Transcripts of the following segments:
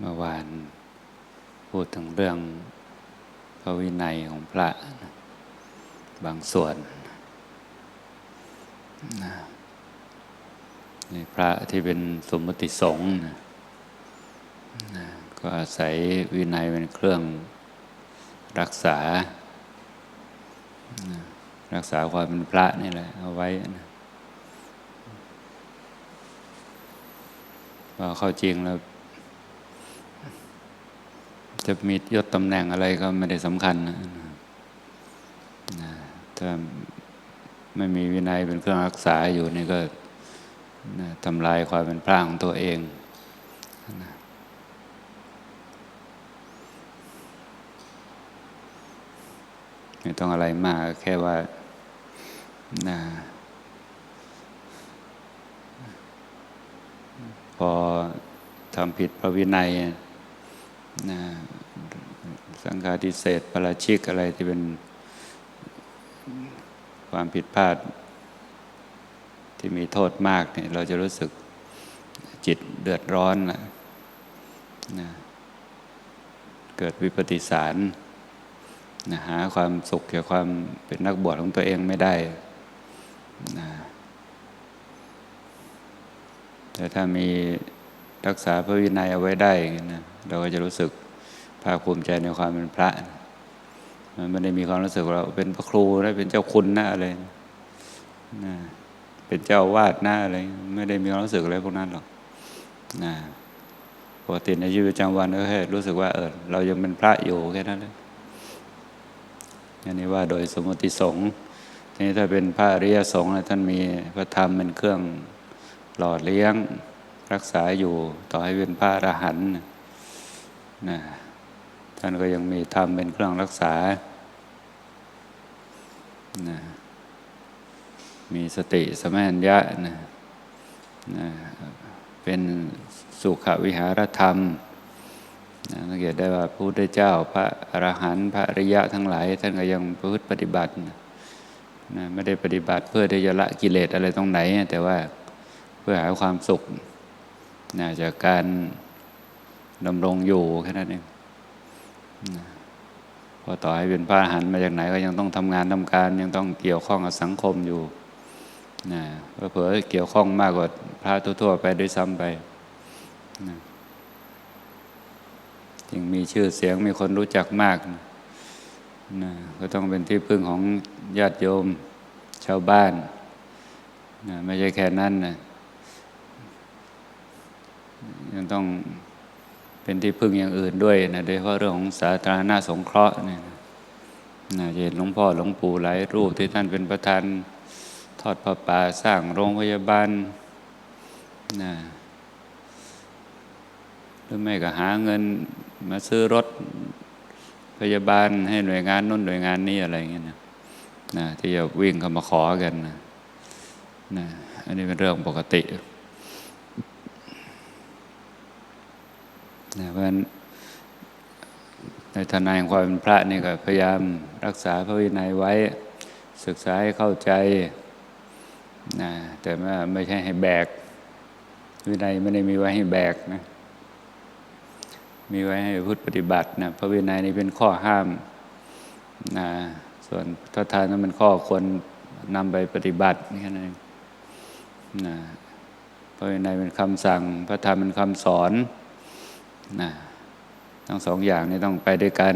เมื่อวานพูดถึงเรื่องพระวินัยของพระนะบางส่วนนะนี่พระที่เป็นสมมติสงฆ์นะนะก็อาศัยวินัยเป็นเครื่องรักษานะรักษาความเป็นพระนี่แหละเอาไว้นะพอเข้าจริงแล้ว จะมียศตำแหน่งอะไรก็ไม่ได้สำคัญนะนะถ้าไม่มีวินัยเป็นเครื่องรักษาอยู่นี่ก็ทำลายความเป็นพระของตัวเองนะไม่ต้องอะไรมากแค่ว่านะพอทำผิดพระวินัย นะสังฆาทิเศษประราชิกอะไรที่เป็นความผิดพลาด ที่มีโทษมากเนี่ยเราจะรู้สึกจิตเดือดร้อนนะนะเกิดวิปฏิสารนะหาความสุขเกี่ยวความเป็นนักบวชของตัวเองไม่ได้นะแต่ถ้ามีรักษาพระวินัยเอาไว้ได้นะ เราก็จะรู้สึกภาคภูมิใจในความเป็นพระมันไม่ได้มีความรู้สึกเราเป็นพระครูนะเป็นเจ้าคุณนะอะไรนะเป็นเจ้าวาดนะอะไรไม่ได้มีความรู้สึกอะไรพวกนั้นหรอกนะปกติในชีวิตประจำวันก็แค่รู้สึกว่าเออเรายังเป็นพระอยู่แค่นั้นเลยอันนี้ว่าโดยสมมติสงฆ์ทีนี้ถ้าเป็นพระอริยสงฆ์ท่านมีพระธรรมเป็นเครื่องหล่อเลี้ยงรักษาอยู่ต่อให้เป็นพระอรหันต์ นะท่านก็ยังมีธรรมเป็นเครื่องรักษานะมีสติสมัญญะนะนะเป็นสุขวิหารธรรมนะสังเกตได้ว่าพระพุทธเจ้า พระอรหันต์พระอริยะทั้งหลาย ท่านก็ยังประพฤติปฏิบัตินะไม่ได้ปฏิบัติเพื่อที่จะละกิเลสอะไรตรงไหน แต่ว่าเพื่อหาความสุขนะจากการ ดำรงอยู่แค่นั้นเองพอต่อให้เป็นพระหันมาจากไหนก็ยังต้องทำงานทำการยังต้องเกี่ยวข้องกับสังคมอยู่นะเผื่อเกี่ยวข้องมากกว่าพระทั่วๆไปด้วยซ้ำไปนะยังมีชื่อเสียงมีคนรู้จักมากนะก็ต้องเป็นที่พึ่งของญาติโยมชาวบ้านนะไม่ใช่แค่นั้นนะยังต้อง เป็นที่พึ่งอย่างอื่นด้วยนะโดยเฉพาะเรื่องของสาธารณสงเคราะห์เนี่ยนะเห็นหลวงพ่อหลวงปู่หลายรูปที่ท่านเป็นประธานทอดพระป่าสร้างโรงพยาบาลนะหรือไม่ก็หาเงินมาซื้อรถพยาบาลให้หน่วยงานนู้นหน่วยงานนี้อะไรเงี้ยนะนะที่จะวิ่งเข้ามาขอกันนะนะอันนี้เป็นเรื่องปกติ นะเพราะฉะนั้นในทนายความเป็นพระนี่ก็พยายามรักษาพระวินัยไว้ ศึกษาให้เข้าใจนะแต่ว่าไม่ใช่ให้แบก วินัยไม่ได้มีไว้ให้แบกนะมีไว้ให้พุทธปฏิบัตินะพระวินัยนี่เป็นข้อห้ามนะส่วนททานนั้นเป็นข้อควรนำไปปฏิบัตินี่แค่นั้นนะพระวินัยเป็นคำสั่ง พระธรรมเป็นคำสอน นะทั้งสองอย่างนี้ต้องไปด้วยกัน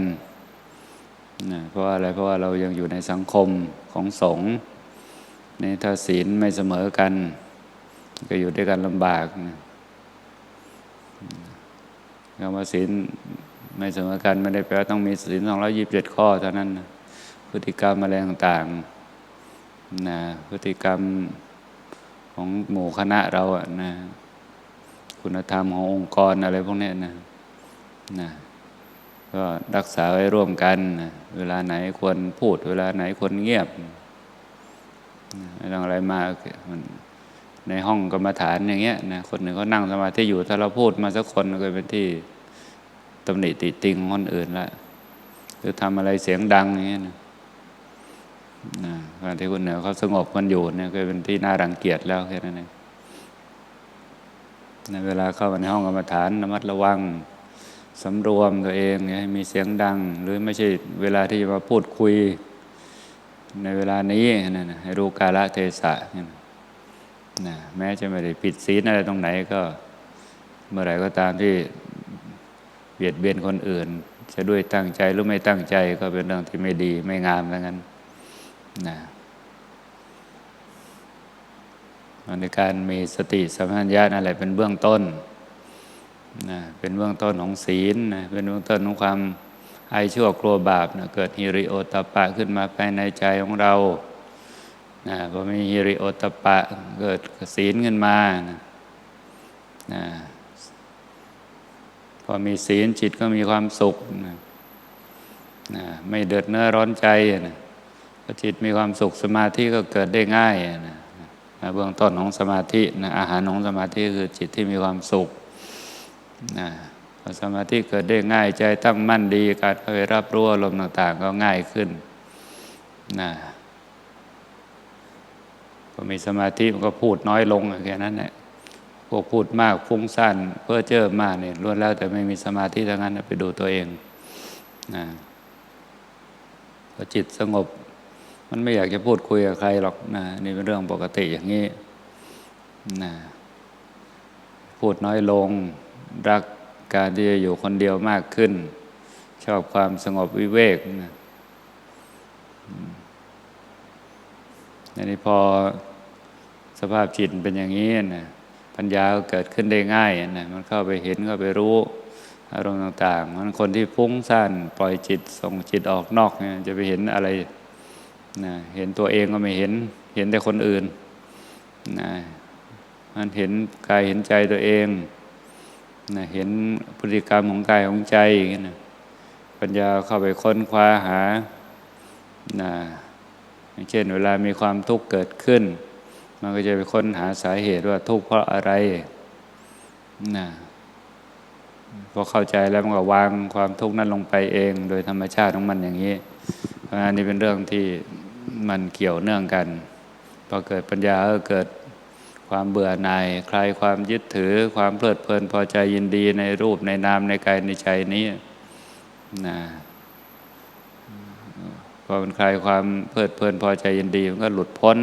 นะเพราะอะไรเพราะว่าเรายังอยู่ในสังคมของสงฆ์ในถ้าศีลไม่เสมอกัน ก็อยู่ด้วยกันลำบากนะคำว่าศีลไม่เสมอกันไม่ได้แปลว่าต้องมีศีลสองร้อยยิบเจ็ดข้อเท่านั้นนะพฤติกรรมอะไรต่างๆนะพฤติกรรมของหมู่คณะเราอะนะ คุณธรรมขององค์กรอะไรพวกนี้นะนะก็รักษาไว้ร่วมกันนะเวลาไหนควรพูด เวลาไหนควรเงียบไม่ต้องอะไรมากในห้องกรรมฐานอย่างเงี้ยนะคนหนึ่งเขานั่งสมาธิอยู่ถ้าเราพูดมาสักคนก็เป็นที่ตำหนิติติงคนอื่นละหรือทำอะไรเสียงดังอย่างเงี้ยนะนะการที่คนเหนือเขาสงบกันอยู่เนี่ยก็เป็นที่น่ารังเกียจแล้วแค่นั้นเอง ในเวลาเข้ามาในห้องกรรมฐานระมัดระวังสำรวมตัวเองอย่าให้มีเสียงดัง หรือไม่ใช่เวลาที่จะมาพูดคุย ในเวลานี้นะนให้รู้กาลเทศะนะนะแม้จะไม่ได้ผิดศีลอะไรตรงไหนก็ เมื่อไหร่ก็ตามที่เบียดเบียนคนอื่น จะด้วยตั้งใจหรือไม่ตั้งใจก็เป็นเรื่องที่ไม่ดีไม่งามแล้วงั้นนะ ในการมีสติสัมปชัญญะนั่นแหละเป็นเบื้องต้นนะเป็นเบื้องต้นของศีลนะเป็นเบื้องต้นของความอายชั่วกลัวบาปนะเกิดฮิริโอตปะขึ้นมาภายในใจของเรานะพอมีฮิริโอตปปะเกิดศีลขึ้นมานะนะพอมีศีลจิตก็มีความสุขนะนะไม่เดือดเนื้อร้อนใจนะพอจิตมีความสุขสมาธิก็เกิดได้ง่ายนะ นะเบื้องต้นของสมาธินะอาหารของสมาธิคือจิตที่มีความสุขนะสมาธิเกิดได้ง่ายใจตั้งมั่นดีการเข้าไปรับรู้อารมณ์ต่าง ๆ ก็ง่ายขึ้นนะพอมีสมาธิมันก็พูดน้อยลงแค่นั้นแหละพวกพูดมากฟุ้งซ่านเพ้อเจ้อมากเนี่ยล้วนแล้วแต่ไม่มีสมาธิทั้งนั้นไปดูตัวเองนะพอจิตสงบ มันไม่อยากจะพูดคุยกับใครหรอกนะนี่เป็นเรื่องปกติอย่างนี้นะพูดน้อยลง รักการที่จะอยู่คนเดียวมากขึ้น ชอบความสงบวิเวกนะอันนี้พอสภาพจิตเป็นอย่างนี้นะปัญญาก็เกิดขึ้นได้ง่ายนะมันเข้าไปเห็นเข้าไปรู้อารมณ์ต่างๆมันคนที่ฟุ้งซ่านปล่อยจิตส่งจิตออกนอกเนี่ยจะไปเห็นอะไร นะเห็นตัวเองก็ไม่เห็น เห็นแต่คนอื่นนะมันเห็นกายเห็นใจตัวเองนะเห็นพฤติกรรมของกายของใจนะปัญญาเข้าไปค้นคว้าหานะเช่น เวลามีความทุกข์เกิดขึ้น มันก็จะไปค้นหาสาเหตุว่าทุกข์เพราะอะไรนะพอเข้าใจแล้วมันก็วางความทุกข์นั้นลงไปเอง โดยธรรมชาติของมันอย่างนี้เพราะอันนี้เป็นเรื่องที่ มันเกี่ยวเนื่องกันพอเกิดปัญญาก็เกิดความเบื่อหน่ายคลายความยึดถือ ความเพลิดเพลินพอใจยินดีในรูปในนามในกายในใจนี้นะพอมันคลายความเพลิดเพลินพอใจยินดีมันก็หลุดพ้น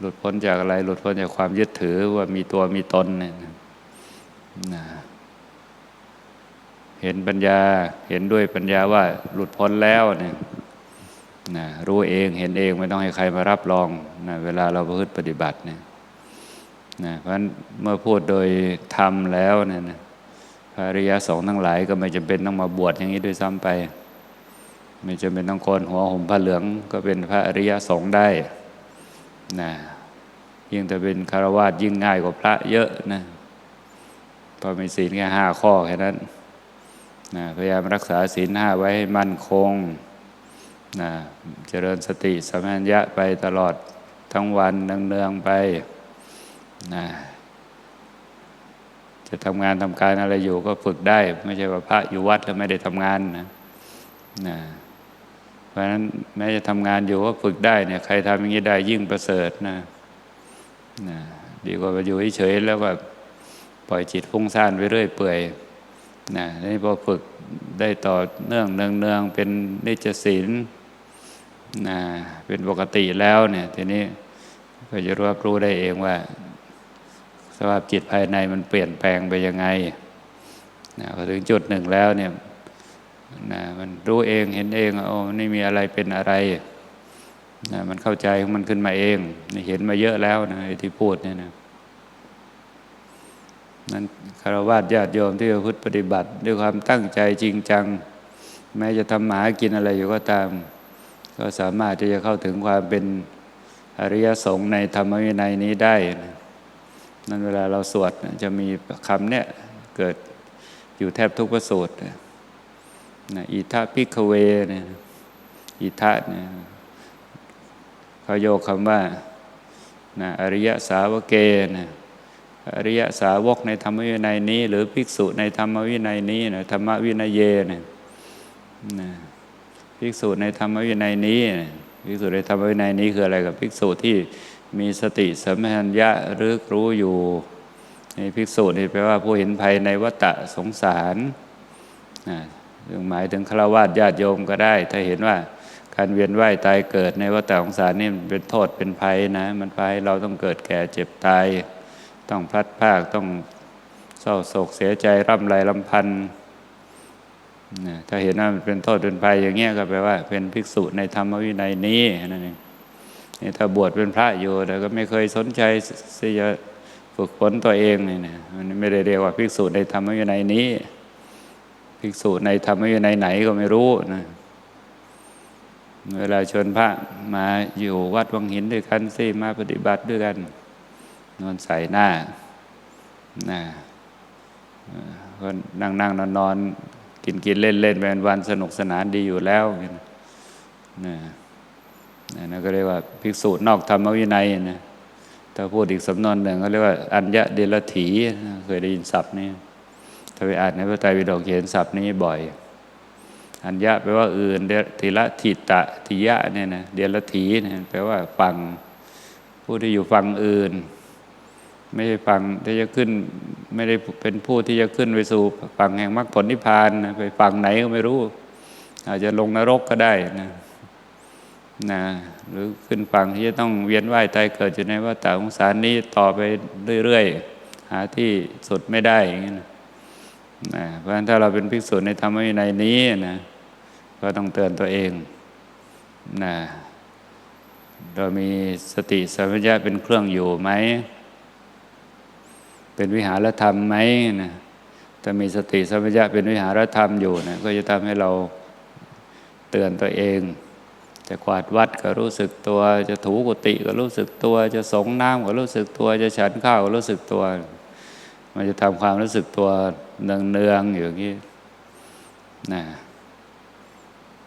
หลุดพ้นจากอะไร หลุดพ้นจากความยึดถือว่ามีตัวมีตนเนี่ยนะเห็นปัญญาเห็นด้วยปัญญาว่าหลุดพ้นแล้วเนี่ย นะรู้เองเห็นเองไม่ต้องให้ใครมารับรองนะเวลาเราประพฤติปฏิบัติเนี่ยนะเพราะฉะนั้นเมื่อพูดโดยธรรมแล้วเนี่ยนะพระอริยสงฆ์ทั้งหลายก็ไม่จำเป็นต้องมาบวชอย่างนี้ด้วยซ้ำไป ไม่จำเป็นต้องโกนหัวห่มผ้าเหลืองก็เป็นพระอริยสงฆ์ได้นะยิ่งแต่เป็นคารวาสยิ่งง่ายกว่าพระเยอะนะพอมีศีลแค่ห้าข้อแค่นั้นนะพยายามรักษาศีลห้าไว้ให้มั่นคง นะเจริญสติสัมปชัญญะไปตลอดทั้งวันเนืองๆไปนะจะทำงานทำการอะไรอยู่ก็ฝึกได้ ไม่ใช่ว่าพระอยู่วัดแล้วไม่ได้ทำงานนะนะเพราะฉะนั้นแม้จะทำงานอยู่ก็ฝึกได้เนี่ยใครทำอย่างนี้ได้ยิ่งประเสริฐนะนะดีกว่าไปอยู่เฉยๆแล้วแบบปล่อยจิตฟุ้งซ่านไปเรื่อยเปื่อยนะนี่พอฝึกได้ต่อเนื่องเนืองเนืองเป็นนิจศีล นะเป็นปกติแล้วเนี่ยทีนี้ก็จะรับรู้ได้เองว่า สภาพจิตภายในมันเปลี่ยนแปลงไปยังไงนะพอถึงจุดหนึ่งแล้วเนี่ยนะมันรู้เองเห็นเองโอ้ไม่มีอะไรเป็นอะไรนะมันเข้าใจของมันขึ้นมาเองเห็นมาเยอะแล้วนะที่พูดเนี่ยนะนั้นคารวะญาติโยมที่พุทธปฏิบัติ ด้วยความตั้งใจจริงจัง แม้จะทำหมากินอะไรอยู่ก็ตาม ก็สามารถที่จะเข้าถึงความเป็นอริยสงฆ์ในธรรมวินัยนี้ได้ นั้นเวลาเราสวดจะมีคำเนี้ยเกิดอยู่แทบทุกประสูตรนะอิทาพิกเวเนี่ยอิทะเนี่ยเขาโยกคำว่านะอริยสาวเกนะอริยสาวกในธรรมวินัยนี้ หรือภิกษุในธรรมวินัยนี้นะธรรมวินัยเยนะนะ ภิกษุในธรรมวินัยนี้ภิกษุในธรรมวินัยนี้คืออะไรกับภิกษุที่มีสติสัมปชัญญะรือรู้อยู่ในภิกษุนี่แปลว่าผู้เห็นภัยในวัฏสงสารนะหมายถึงฆราวาสญาติโยมก็ได้ ถ้าเห็นว่าการเวียนว่ายตายเกิดในวัฏสงสารนี่เป็นโทษเป็นภัยนะ มันภัยเราต้องเกิดแก่เจ็บตาย ต้องพลัดพรากต้องเศร้าโศกเสียใจร่ำไรลำพันธ์ ถ้าเห็นว่ามันเป็นโทษเป็นภัยอย่างเงี้ยก็แปลว่า เป็นภิกษุในธรรมวินัยนี้นั่นเองนี่ถ้าบวชเป็นพระอยู่แต่ก็ไม่เคยสนใจที่จะฝึกฝนตัวเองนี่นะมันไม่ได้เรียกว่าภิกษุในธรรมวินัยนี้ ภิกษุในธรรมวินัยไหนก็ไม่รู้นะเวลาชวนพระมาอยู่วัดวังหินด้วยกันสิมาปฏิบัติด้วยกัน นอนใส่หน้านะก็นั่งนั่งนอนนอน กินกินเล่นเล่นเป็นวันสนุกสนานดีอยู่แล้วนะนั่นก็เรียกว่าภิกษุนอกธรรมวินัยนะถ้าพูดอีกสำนวนหนึ่งเขาเรียกว่า อัญญะเดลถีเคยได้ยินศัพท์นี้ถ้าไปอ่านในพระไตรปิฎกเห็นศัพท์นี้บ่อย อัญญะแปลว่าอื่นเดทิละทิตะทิยะเนี่ยนะเดลถีเนี่ยแปลว่าฟังผู้ที่อยู่ฟังอื่น ไม่ใช่ฟังที่จะขึ้น ไม่ได้เป็นผู้ที่จะขึ้นไปสู่ฟังแห่งมรรคผลนิพพานนะไปฟังไหนก็ไม่รู้ อาจจะลงนรกก็ได้นะนะหรือขึ้นฝั่งที่จะต้องเวียนว่ายตายเกิดอยู่ในวัฏสงสารนี้ต่อไปเรื่อยๆ หาที่สุดไม่ได้อย่างนี้นะนะเพราะฉะนั้นถ้าเราเป็นภิกษุในธรรมวินัยนี้นะก็ต้องเตือนตัวเองนะเรามีสติสัมปชัญญะเป็นเครื่องอยู่ไหม เป็นวิหารธรรมไหมนะถ้ามีสติสัมปชัญญะเป็นวิหารธรรมอยู่นะก็จะทำให้เราเตือนตัวเอง จะกวาดวัดก็รู้สึกตัว จะถูกุฏิก็รู้สึกตัว จะสงน้ำก็รู้สึกตัว จะฉันข้าวก็รู้สึกตัว มันจะทำความรู้สึกตัวเนืองๆอยู่อย่างนี้นะ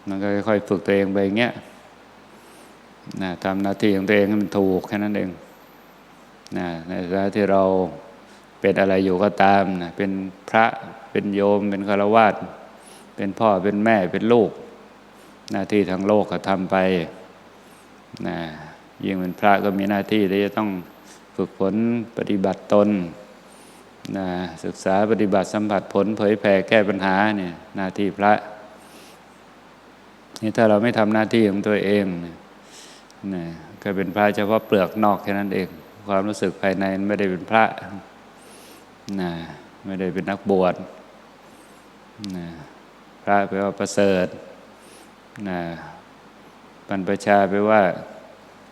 มันก็ค่อยๆฝึกตัวเองไปอย่างเงี้ยนะทำหน้าที่ของตัวเองให้มันถูกแค่นั้นเองนะในฐานะที่เรา เป็นอะไรอยู่ก็ตามนะเป็นพระเป็นโยม เป็นฆราวาสเป็นพ่อเป็นแม่เป็นลูก หน้าที่ทางโลกก็ทำไปนะยิ่งเป็นพระก็มีหน้าที่ที่จะต้องฝึกฝนปฏิบัติตนนะศึกษาปฏิบัติสัมผัสผลเผยแผ่แก้ปัญหาเนี่ยหน้าที่พระนี่ถ้าเราไม่ทำหน้าที่ของตัวเองนะก็เป็นพระเฉพาะเปลือกนอกแค่นั้นเอง ความรู้สึกภายในไม่ได้เป็นพระ นะไม่ได้เป็นนักบวชนะพระแปลว่าประเสริฐนะบรรพชาแปลว่า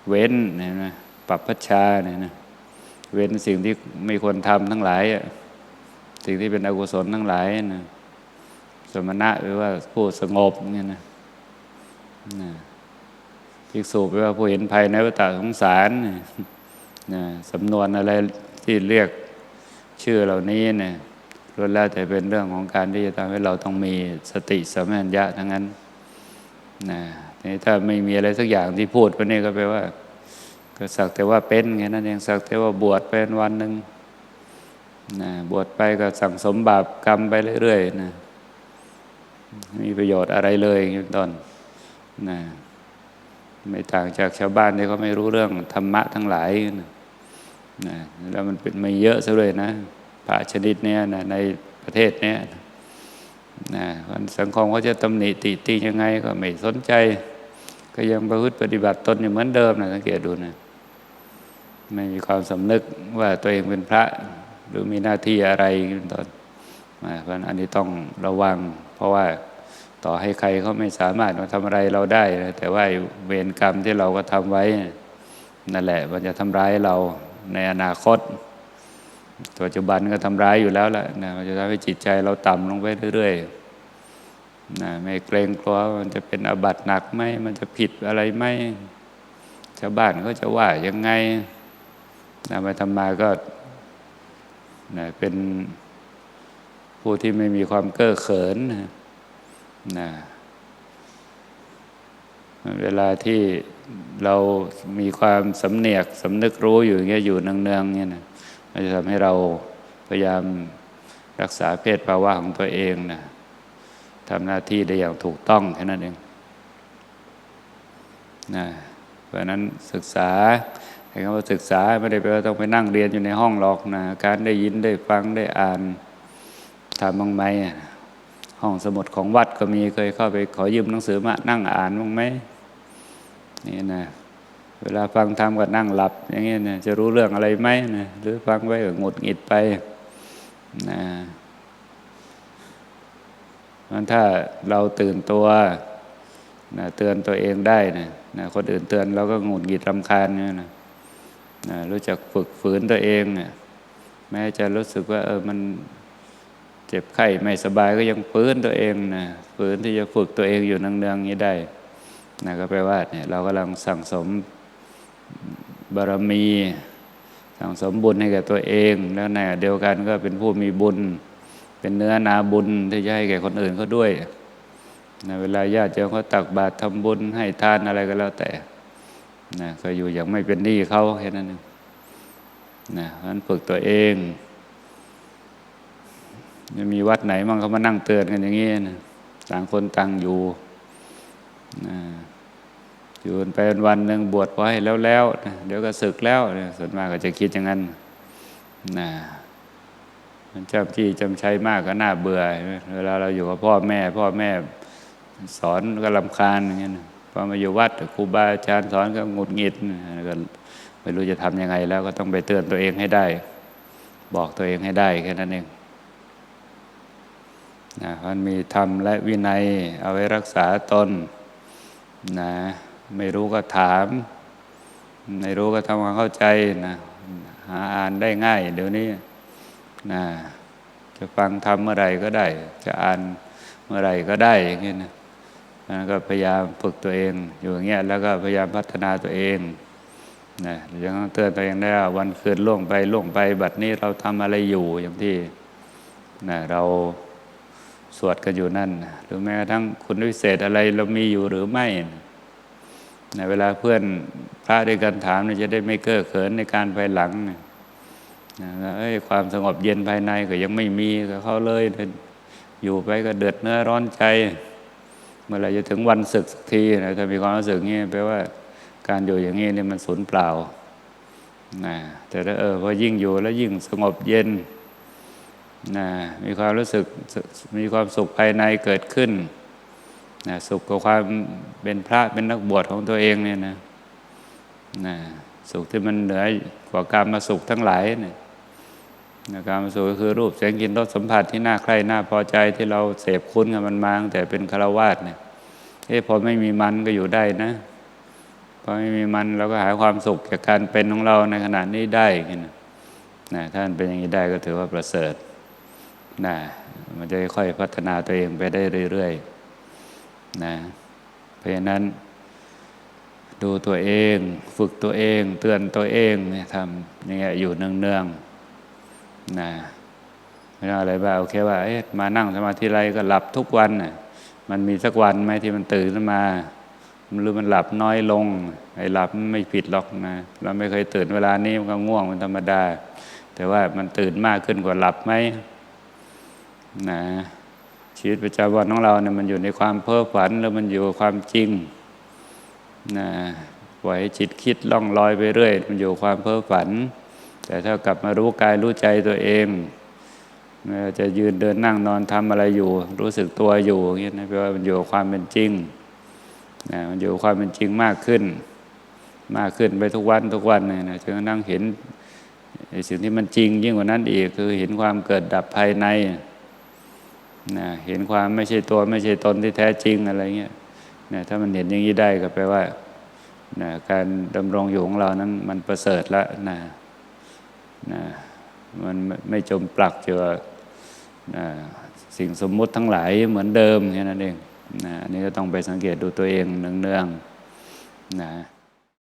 เว้นเนี่ยนะปรับพัชชาเนี่ยนะเว้นสิ่งที่ไม่ควรทำทั้งหลายสิ่งที่เป็นอกุศลทั้งหลายนะสมณะแปลว่าผู้สงบเนี่ยนะนะภิกษุแปลว่าผู้เห็นภัยในวัฏสงสารนะสำนวนอะไรที่เรียก ชื่อเหล่านี้เนี่ยล้วนแล้วแต่เป็นเรื่องของการที่จะทำให้เราต้องมีสติสัมปชัญญะทั้งนั้นนะนี่ถ้าไม่มีอะไรสักอย่างที่พูดไปนี่ก็แปลว่า ก็สักแต่ว่าเป็นแค่นั้นเองสักแต่ว่าบวชเป็นวันหนึ่งนะบวชไปก็สั่งสมบาปกรรมไปเรื่อยๆนะมีประโยชน์อะไรเลยตอนนะไม่ต่างจากชาวบ้านที่เขาไม่รู้เรื่องธรรมะทั้งหลายนะ นะแล้วมันเป็นไม่เยอะซะเลยนะพระชนิดเนี้ยนะในประเทศเนี้ยนะสังคมเขาจะตำหนิติติยังไงก็ไม่สนใจ ก็ยังประพฤติปฏิบัติตนอยู่เหมือนเดิมนะสังเกตดูนะไม่มีความสำนึกว่าตัวเองเป็นพระหรือมีหน้าที่อะไรตอนเพราะอันนี้ต้องระวัง เพราะว่าต่อให้ใครเขาไม่สามารถมาทำอะไรเราได้นะแต่ว่าเวรกรรมที่เราก็ทำไว้นั่นแหละ มันจะทำร้ายเรา ในอนาคตปัจจุบันก็ทำร้ายอยู่แล้วแหละนะมันจะทำให้จิตใจเราต่ำลงไปเรื่อยๆนะไม่เกรงกลัวมันจะเป็นอบัตหนักไหมมันจะผิดอะไรไหมชาวบ้านก็จะว่ายังไงนะมาทำมาก็นะเป็นผู้ที่ไม่มีความเก้อเขินนะ เวลาที่เรามีความสำเนียกสำนึกรู้อยู่อย่างเงี้ยอยู่เนืองๆเนี่ยนะมันจะทำให้เราพยายามรักษาเพศภาวะของตัวเองนะทำหน้าที่ได้อย่างถูกต้องแค่นั้นเองนะเพราะนั้นศึกษาใครคำว่าศึกษาไม่ได้แปลว่าต้องไปนั่งเรียนอยู่ในห้องหรอกนะการได้ยินได้ฟังได้อ่านทำบ้างไหม ห้องสมุดของวัดก็มีเคยเข้าไปขอยืมหนังสือมานั่งอ่านบ้างไหมนี่นะเวลาฟังธรรมก็นั่งหลับ อย่างเงี้ยนะจะรู้เรื่องอะไรไหมนะหรือฟังไว้ก็หงุดหงิดไปนะมันถ้าเราตื่นตัวนะเตือนตัวเองได้นะนะคนอื่นเตือนเราก็หงุดหงิดรำคาญเนี่ยนะนะรู้จักฝึกฝืนตัวเองนะแม้จะรู้สึกว่าเออมัน เจ็บไข้ไม่สบายก็ยังฝืนตัวเองนะฝืนที่จะฝึกตัวเองอยู่เนืองๆอย่างนี้ได้นะก็แปลว่าเนี่ยเรากำลังสั่งสมบารมี สั่งสมบุญให้แก่ตัวเอง แล้วในเดียวกันก็เป็นผู้มีบุญ เป็นเนื้อนาบุญที่จะให้แก่คนอื่นเขาด้วยนะเวลาญาติโยมเขาตักบาตรทำบุญให้ทานอะไรก็แล้วแต่นะก็อยู่อย่างไม่เป็นหนี้เขาแค่นั้นนะเพราะนั้นฝึกตัวเอง จะมีวัดไหนมั่งเขามานั่งเตือนกันอย่างนี้นะต่างคนต่างอยู่นะอยู่ไปวันหนึ่งบวชไว้แล้วแล้วนะเดี๋ยวก็ศึกแล้วนะส่วนมากก็จะคิดอย่างนั้นนะมันจำที่จำใช้มากก็น่าเบื่อ เวลาเราอยู่กับพ่อแม่ พ่อแม่สอนก็ลำคาญอย่างเงี้ยพอมาอยู่วัดครูบาอาจารย์สอนก็หงุดหงิดก็ไม่รู้จะทำยังไงแล้วก็ต้องไปเตือนตัวเองให้ได้ บอกตัวเองให้ได้แค่นั้นเอง นะมันมีธรรมและวินัย เอาไว้รักษาตนนะไม่รู้ก็ถาม ไม่รู้ก็ทำความเข้าใจนะหาอ่านได้ง่าย เดี๋ยวนี้นะจะฟังทำเมื่อไรก็ได้ จะอ่านเมื่อไรก็ได้อย่างนี้นะก็พยายามฝึกตัวเอง อยู่อย่างเงี้ยแล้วก็พยายามพัฒนาตัวเองนะยังต้องเตือนตัวเองได้ว่าวันคืนล่วงไปล่วงไป บัดนี้เราทำอะไรอยู่อย่างที่นะเรา สวดกันอยู่นั่น หรือแม้กระทั่งคุณวิเศษอะไรเรามีอยู่หรือไม่ในเวลาเพื่อนพระด้วยกันถามจะได้ไม่เก้อเขินในการภายหลังเอ้ยความสงบเย็นภายในก็ยังไม่มีกับเขาเลย อยู่ไปก็เดือดเนื้อร้อนใจ เมื่อไรจะถึงวันศึกสักทีนะถ้ามีความรู้สึกงี้แปลว่าการอยู่อย่างนี้นี่มันสูญเปล่านะแต่ถ้าเออพอยิ่งอยู่แล้วยิ่งสงบเย็น นะมีความรู้สึกมีความสุขภายในเกิดขึ้นนะสุขกับความเป็นพระเป็นนักบวชของตัวเองเนี่ยนะนะสุขที่มันเหนือกว่าการมาสุขทั้งหลายเนี่ยนะการมาสุขก็คือรูปเสียงกลิ่นรสสัมผัสที่น่าใคร่น่าพอใจที่เราเสพคุ้นกับมันมาตั้งแต่เป็นคารวาสเนี่ยเอ้พอไม่มีมันก็อยู่ได้นะพอไม่มีมันเราก็หาความสุขจากการเป็นของเราในขณะนี้ได้นนะท่านเป็นอย่างนี้ได้ก็ถือว่าประเสริฐ นะมันจะค่อยพัฒนาตัวเองไปได้เรื่อยๆนะเพราะฉะนั้น ดูตัวเอง ฝึกตัวเอง เตือนตัวเองทำอย่างเงี้ยอยู่เนืองๆนะไม่ต้องอะไรบ้าโอเคว่าเอ๊ะมานั่งสมาธิไรก็หลับทุกวันน่ะมันมีสักวันไหมที่มันตื่นขึ้นมาหรือมันหลับน้อยลงไอ้หลับไม่ผิดหรอกนะเราไม่เคยตื่นเวลานี้มันก็ง่วงมันธรรมดา แต่ว่ามันตื่นมากขึ้นกว่าหลับไหม นะชีวิตประจำวันของเราเนี่ยมันอยู่ในความเพ้อฝันแล้วมันอยู่ความจริงนะปล่อยจิตคิดล่องลอยไปเรื่อย มันอยู่ความเพ้อฝัน แต่ถ้ากลับมารู้กายรู้ใจตัวเองจะยืนเดินนั่งนอนทำอะไรอยู่ รู้สึกตัวอยู่อย่างนี้นะแปลว่ามันอยู่ความเป็นจริงนะมันอยู่ความเป็นจริงมากขึ้น มากขึ้นไปทุกวันทุกวันเนี่ยนะจนกระทั่งเห็นสิ่งที่มันจริงยิ่งกว่านั้นอีกคือเห็นความเกิดดับภายใน นะเห็นความไม่ใช่ตัวไม่ใช่ตนที่แท้จริงอะไรเงี้ยนะถ้ามันเห็นอย่างนี้ได้ก็แปลว่านะการดำรงอยู่ของเรานั้นมันประเสริฐแล้วนะนะมันไม่จมปลักเจอนะสิ่งสมมุติทั้งหลายเหมือนเดิมแค่นั้นเองนะอันนี้ก็ต้องไปสังเกตดูตัวเองเนืองๆนะ